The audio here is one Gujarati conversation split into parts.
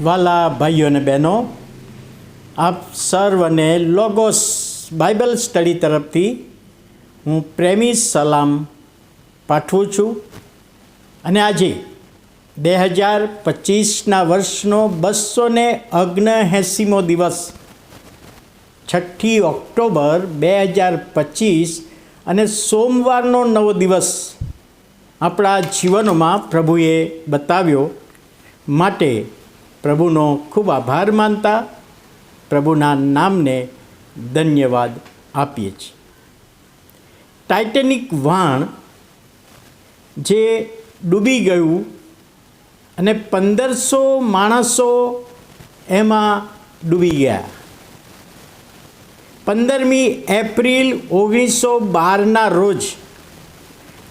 વાલા ભાઈઓ અને બહેનો, આપ સર્વને લોગોસ બાઇબલ સ્ટડી તરફથી હું પ્રેમી સલામ પાઠવું છું. અને આજે બે હજાર પચીસના વર્ષનો બસો ને ઓગણએંસીમો દિવસ, છઠ્ઠી ઓક્ટોબર બે હજાર પચીસ અને સોમવારનો નવો દિવસ આપણા જીવનોમાં પ્રભુએ બતાવ્યો. માટે પ્રભુનો ખૂબ આભાર માનતા પ્રભુના નામને ધન્યવાદ આપીએ છીએ. ટાઇટેનિક વાણ જે ડૂબી ગયું અને પંદરસો માણસો એમાં ડૂબી ગયા. પંદરમી એપ્રિલ ઓગણીસો બારના રોજ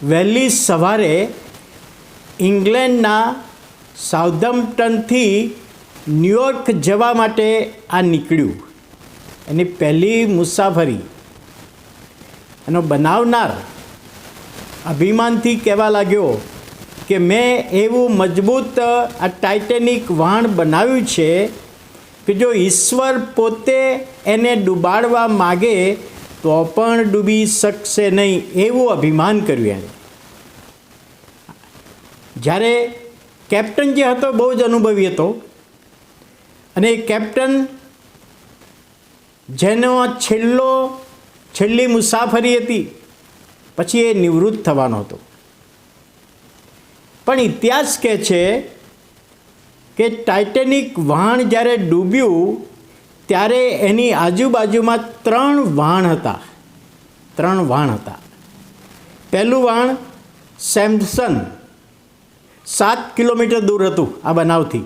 વહેલી સવારે ઇંગ્લેન્ડના સાઉધમ્પટનથી ન્યુયોર્ક જવા માટે આ નીકળ્યું. એની પહેલી મુસાફરી. એનો બનાવનાર અભિમાનથી કહેવા લાગ્યો કે મેં એવું મજબૂત આ ટાઇટેનિક વહાણ બનાવ્યું છે કે જો ઈશ્વર પોતે એને ડૂબાડવા માગે તો પણ ડૂબી શકશે નહીં એવું અભિમાન કર્યું એણે. જ્યારે કેપ્ટન જે હતો બહુ જ અનુભવી હતો. અને એ કેપ્ટન જેનો છેલ્લો, છેલ્લી મુસાફરી હતી, પછી એ નિવૃત્ત થવાનો હતો. પણ ઇતિહાસ કહે છે કે ટાઇટેનિક વહાણ જ્યારે ડૂબ્યું, ત્યારે એની આજુબાજુમાં ત્રણ વહાણ હતા. ત્રણ વહાણ હતા. પહેલું વહાણ સેમસન સાત કિલોમીટર દૂર હતું આ બનાવથી.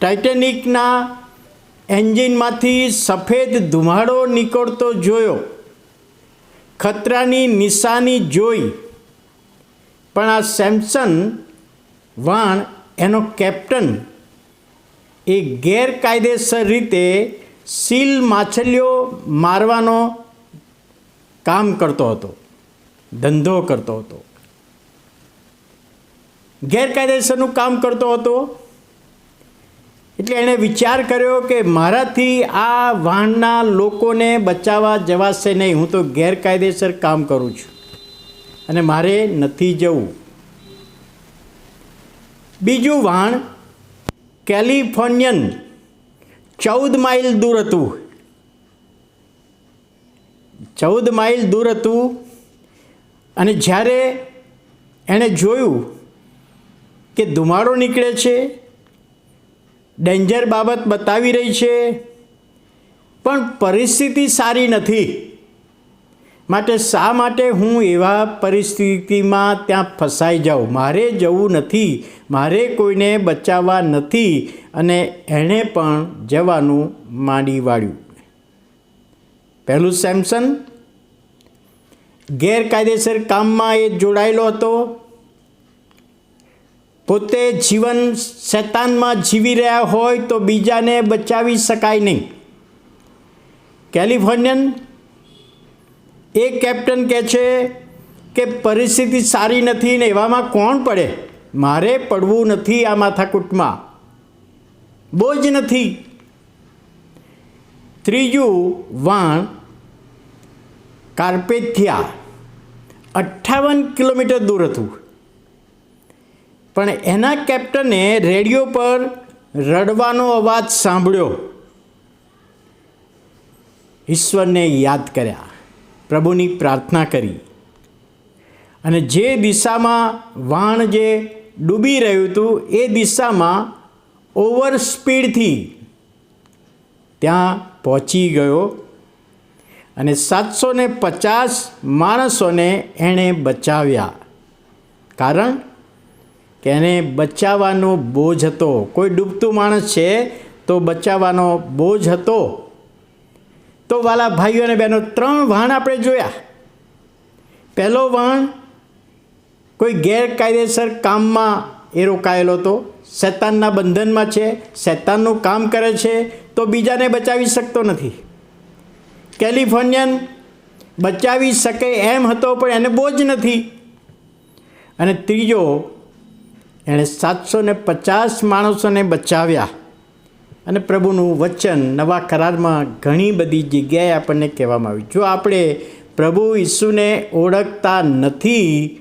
ટાઇટેનિકના એન્જિનમાંથી સફેદ ધુમાડો નીકળતો જોયો. ખતરાની નિશાની જોઈ. પણ આ સેમસન વાણ એનો કેપ્ટન એ ગેરકાયદેસર રીતે સીલ માછલીઓ મારવાનો કામ કરતો હતો, ધંધો કરતો હતો. ગેરકાયદેસરનું કામ કરતો હતો એણે વિચાર કર્યો કે મારાથી આ વાહનના લોકોને બચાવવા જવાશે નહીં. હું તો ગેરકાયદેસર કામ કરું છું અને મારે નથી જવું. બીજું વાહન કેલિફોર્નિયન, ચૌદ માઇલ દૂર હતું. ચૌદ માઇલ દૂર હતું અને જ્યારે એણે જોયું કે ધુમાડો નીકળે છે ડેન્જર બાબત બતાવી રહી છે. પણ પરિસ્થિતિ સારી નથી. માટે શા માટે હું એવા પરિસ્થિતિમાં ત્યાં ફસાઈ જાઉં? મારે જવું નથી. મારે કોઈને બચાવવા નથી. અને એણે પણ જવાનું માંડી વાળ્યું. પહેલું સેમસન ગેરકાયદેસર કામમાં એ જોડાયેલો હતો. પોતે જીવન શૈતાનમાં જીવી રહ્યા હોય તો બીજાને બચાવી શકાય નહીં. કેલિફોર્નિયન એ કેપ્ટન કહે છે કે પરિસ્થિતિ સારી નથી ને એવામાં કોણ પડે? મારે પડવું નથી આ માથાકૂટમાં. બોજ નથી. ત્રીજું વાણ કાર્પેથિયા. અઠ્ઠાવન કિલોમીટર દૂર હતું. પણ એના કેપ્ટને રેડિયો પર રડવાનો અવાજ સાંભળ્યો. ઈશ્વરને યાદ કર્યા. પ્રભુની પ્રાર્થના કરી. અને જે દિશામાં વાણ જે ડૂબી રહ્યું હતું, એ દિશામાં ઓવર સ્પીડથી ત્યાં પહોંચી ગયો. અને સાતસો ને પચાસ માણસોને એણે બચાવ્યા. કારણ કે એને બચાવવાનો બોજ હતો. કોઈ ડૂબતું માણસ છે તો બચાવવાનો બોજ હતો. તો વાલા ભાઈઓ અને બહેનો, ત્રણ વાણ આપણે જોયા. પહેલો વાણ, કોઈ ગેરકાયદેસર કામમાં એ રોકાયેલો હતો. શૈતાનના બંધનમાં છે, શૈતાનનું કામ કરે છે, તો બીજાને બચાવી શકતો નથી. કેલિફોર્નિયન બચાવી શકે એમ હતો, પણ એને બોજ નથી. અને ત્રીજો એણે સાતસો ને પચાસ માણસોને બચાવ્યા. અને પ્રભુનું વચન નવા કરારમાં ઘણી બધી જગ્યાએ આપણને કહેવામાં આવ્યું. જો આપણે પ્રભુ ઈસુને ઓળખતા નથી,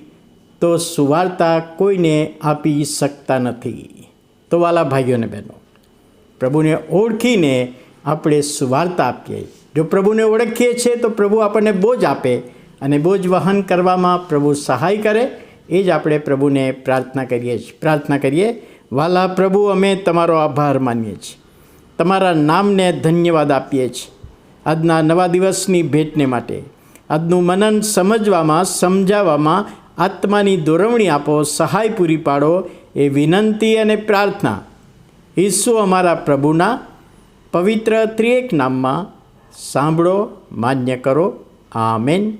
તો સુવાર્તા કોઈને આપી શકતા નથી. તો વાલા ભાઈઓને બહેનો, પ્રભુને ઓળખીને આપણે સુવાર્તા આપીએ. જો પ્રભુને ઓળખીએ છીએ, તો પ્રભુ આપણને બોજ આપે અને બોજ વહન કરવામાં પ્રભુ સહાય કરે એ જ આપણે પ્રભુને પ્રાર્થના કરીએ છીએ. પ્રાર્થના કરીએ, વાલા પ્રભુ, અમે તમારો આભાર માનીએ છીએ. તમારા નામને ધન્યવાદ આપીએ છીએ. આજના નવા દિવસની ભેટને માટે આજનું મનન સમજવામાં, સમજાવવામાં, આત્માની દોરવણી આપો, સહાય પૂરી પાડો એ વિનંતી અને પ્રાર્થના. ઈસુ અમારા પ્રભુના પવિત્ર ત્રિએક નામમાં સાંભળો, માન્ય કરો. આમેન.